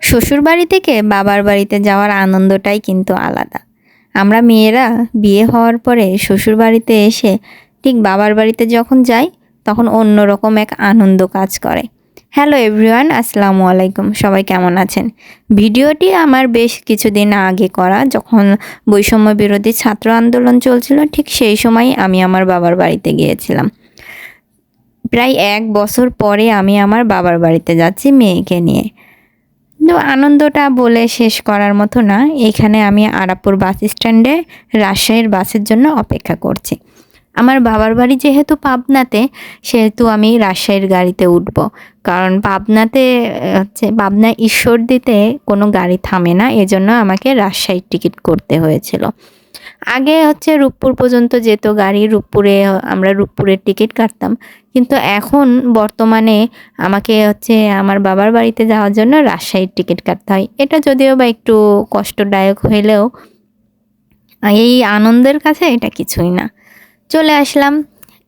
শ্বশুর বাড়ি থেকে বাবার বাড়িতে যাওয়ার আনন্দটাই কিন্তু আলাদা। আমরা মেয়েরা বিয়ে হওয়ার পরে শ্বশুর বাড়িতে এসে ঠিক বাবার বাড়িতে যখন যাই, তখন অন্যরকম এক আনন্দ কাজ করে। হ্যালো এভরিওয়ান, আসসালামু আলাইকুম, সবাই কেমন আছেন? ভিডিওটি আমার বেশ কিছুদিন আগে করা, যখন বৈষম্য বিরোধী ছাত্র আন্দোলন চলছিল, ঠিক সেই সময় আমি আমার বাবার বাড়িতে গিয়েছিলাম। প্রায় এক বছর পরে আমি আমার বাবার বাড়িতে যাচ্ছি মেয়েকে নিয়ে। কিন্তু আনন্দটা বলে শেষ করার মতো না। এখানে আমি আরাপুর বাস স্ট্যান্ডে রাজশাহীর বাসের জন্য অপেক্ষা করছি। আমার বাবার বাড়ি যেহেতু পাবনাতে, সেহেতু আমি রাজশাহীর গাড়িতে উঠব। কারণ পাবনাতে হচ্ছে পাবনা ঈশ্বর দিতে কোনো গাড়ি থামে না। এজন্য আমাকে রাজশাহীর টিকিট করতে হয়েছিল। আগে হচ্ছে রূপপুর পর্যন্ত যেত গাড়ি, রূপপুরে আমরা রূপপুরের টিকিট কাটতাম। কিন্তু এখন বর্তমানে আমাকে হচ্ছে আমার বাবার বাড়িতে যাওয়ার জন্য রাজশাহীর টিকিট কাটতে হয়। এটা যদিও বা একটু কষ্টদায়ক হইলেও, এই আনন্দের কাছে এটা কিছুই না। চলে আসলাম,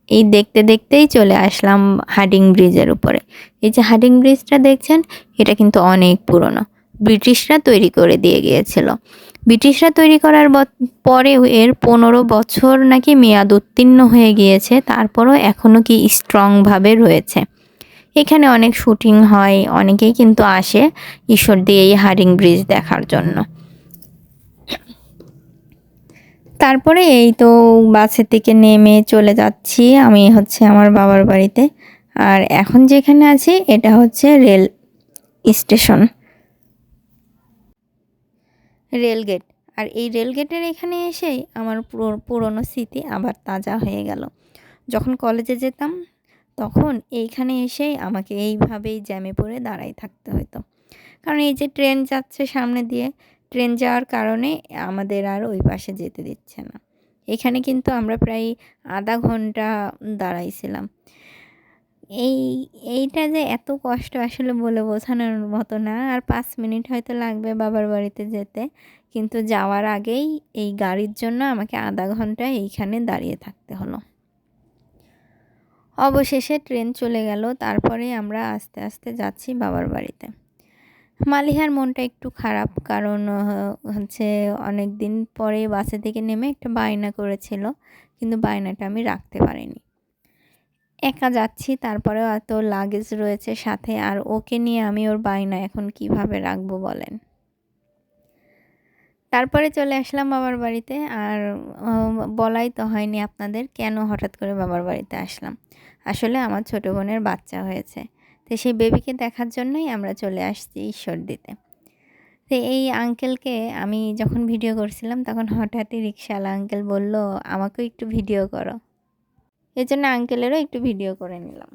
এই দেখতে দেখতেই চলে আসলাম হাডিং ব্রিজের উপরে। এই যে হাডিং ব্রিজটা দেখছেন, এটা কিন্তু অনেক পুরনো। ব্রিটিশরা তৈরি করে দিয়ে গিয়েছিল। ব্রিটিশরা তৈরি করার পরেও এর পনেরো বছর নাকি মেয়াদ উত্তীর্ণ হয়ে গিয়েছে, তারপরও এখনও কি স্ট্রংভাবে রয়েছে। এখানে অনেক শুটিং হয়, অনেকেই কিন্তু আসে ঈশ্বর দিয়ে এই হারিং ব্রিজ দেখার জন্য। তারপরে এই তো বাসের থেকে নেমে চলে যাচ্ছি আমি হচ্ছে আমার বাবার বাড়িতে। আর এখন যেখানে আছি, এটা হচ্ছে রেল স্টেশন। রেলগেট। আর এই রেলগেটের এখানে এসেই আমার পুরো- পুরনো স্মৃতি আবার তাজা হয়ে গেল। যখন কলেজে যেতাম, তখন এইখানে এসেই আমাকে এইভাবেই জ্যামে পড়ে দাঁড়াই থাকতে হতো। কারণ এই যে ট্রেন যাচ্ছে সামনে দিয়ে, ট্রেন যাওয়ার কারণে আমাদের আর ওই পাশে যেতে দিচ্ছে না। এখানে কিন্তু আমরা প্রায় আধা ঘণ্টা দাঁড়াইছিলাম। এই, এইটা যে এত কষ্ট আসলে বলে বোঝানোর মতো না। আর পাঁচ মিনিট হয়তো লাগবে বাবার বাড়িতে যেতে। কিন্তু যাওয়ার আগেই এই গাড়ির জন্য আমাকে আধা ঘণ্টা এইখানে দাঁড়িয়ে থাকতে হলো। অবশেষে ট্রেন চলে গেল। তারপরে আমরা আস্তে আস্তে যাচ্ছি বাবার বাড়িতে। মালিহার মনটা একটু খারাপ। কারণ হচ্ছে অনেক দিন পরে বাসে থেকে নেমে একটা বায়না করেছিল। কিন্তু বায়নাটা আমি রাখতে পারিনি। একা যাচ্ছি, তারপরেও এত লাগেজ রয়েছে সাথে, আর ওকে নিয়ে আমি ওর বায়না এখন কীভাবে রাখব বলেন। তারপরে চলে আসলাম বাবার বাড়িতে, আর বলাই তো হয়নি আপনাদের কেন হঠাৎ করে বাবার বাড়িতে আসলাম। আসলে আমার ছোটো বোনের বাচ্চা হয়েছে, তো সেই বেবিকে দেখার জন্যই আমরা চলে আসছি ঈশ্বর দিতে। তো এই আঙ্কেলকে আমি যখন ভিডিও করছিলাম, তখন হঠাৎই রিক্সাওয়ালা আঙ্কেল বলল, আমাকেও একটু ভিডিও করো। এই জন্য আঙ্কেলেরও একটু ভিডিও করে নিলাম।